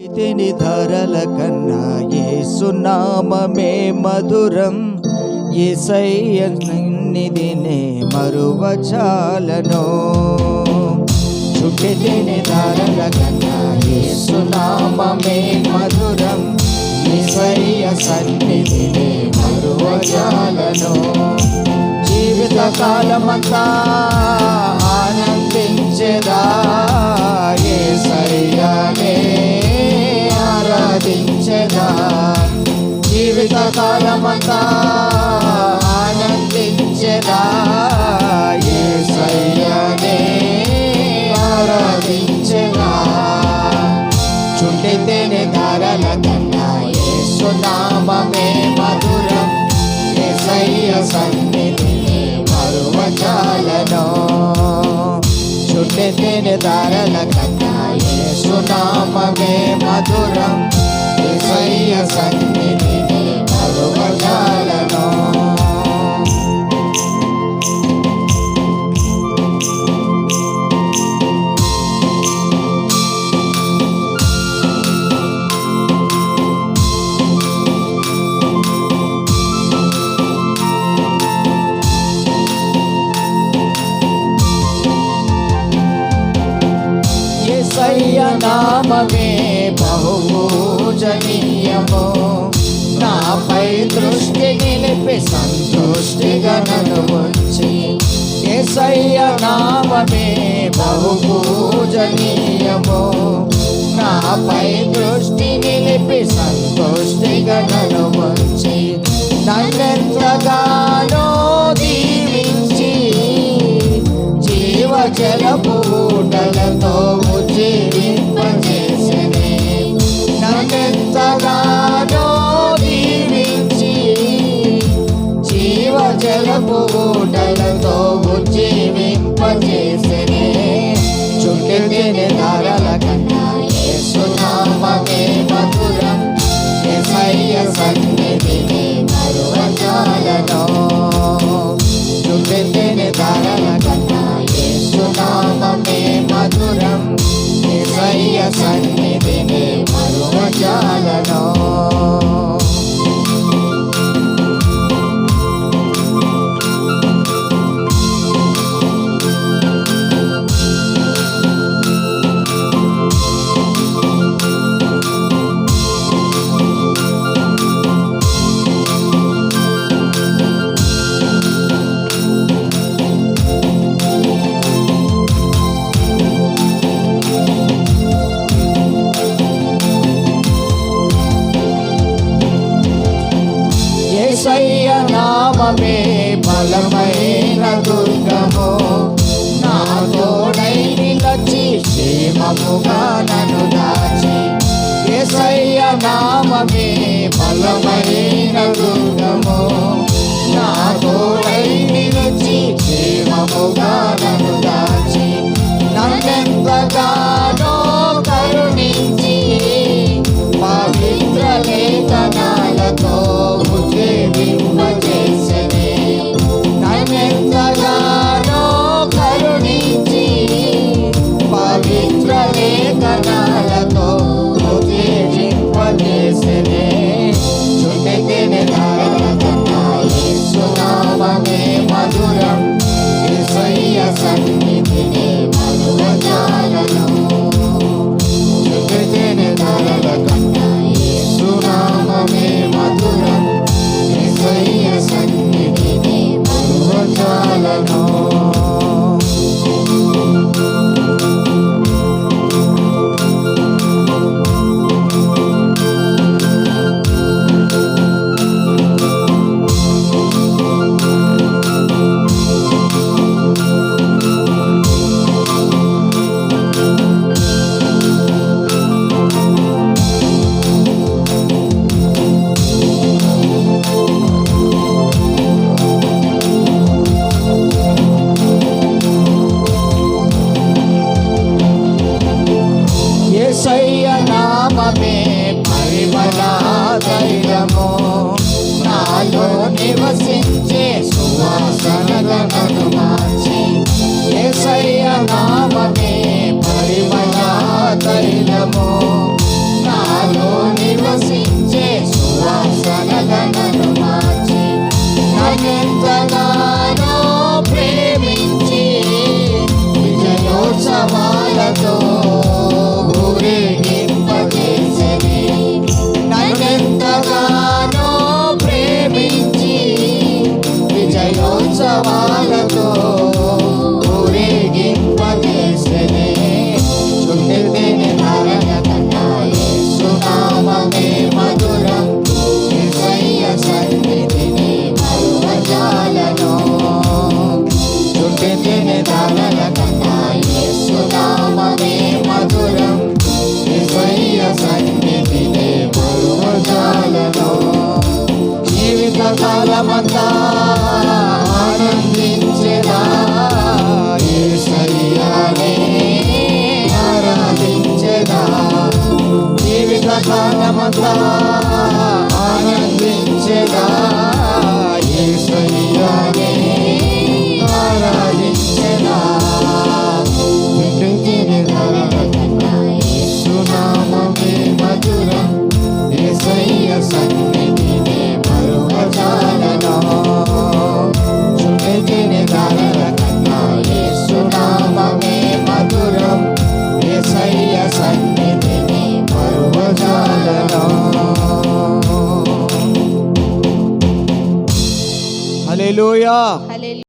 తిని ధరల కన్నా ఏసునామమే మధురం. ఏసయ్య నిధినే మరువచాలను. చుట్టి తిని ధరల కన్నా ఏసునామమే మధురం. ఏసయ్య సన్నిధినే మరువచాలను. జీవిత కాలమంతా sun. యేసయ్య నామమే బహుపూజనీయము నాపై దృష్టి నిలిపి సంతృష్టిగా నన్ను వచ్చి యేసయ్య నామమే బహుపూజనీయము నాపై దృష్టి నిలిపి సంతృష్టిగా నన్ను వచ్చి నన్నెంతగానో దీవించి జీవజల జీవ జల పూటలతో జీవింపజేసనే చుట్టిన ధారల కన్నా యేసునామమే మధురం. ఎసయ్య సన్నిధిని మరువచాలను. చుట్టిన ధారల కన్నా యేసునామమే మధురం. ఎసయ్య సన్నిధిని మరువచాలను. it was జీవితకాలమంతా ఆనందించగా. Hallelujah.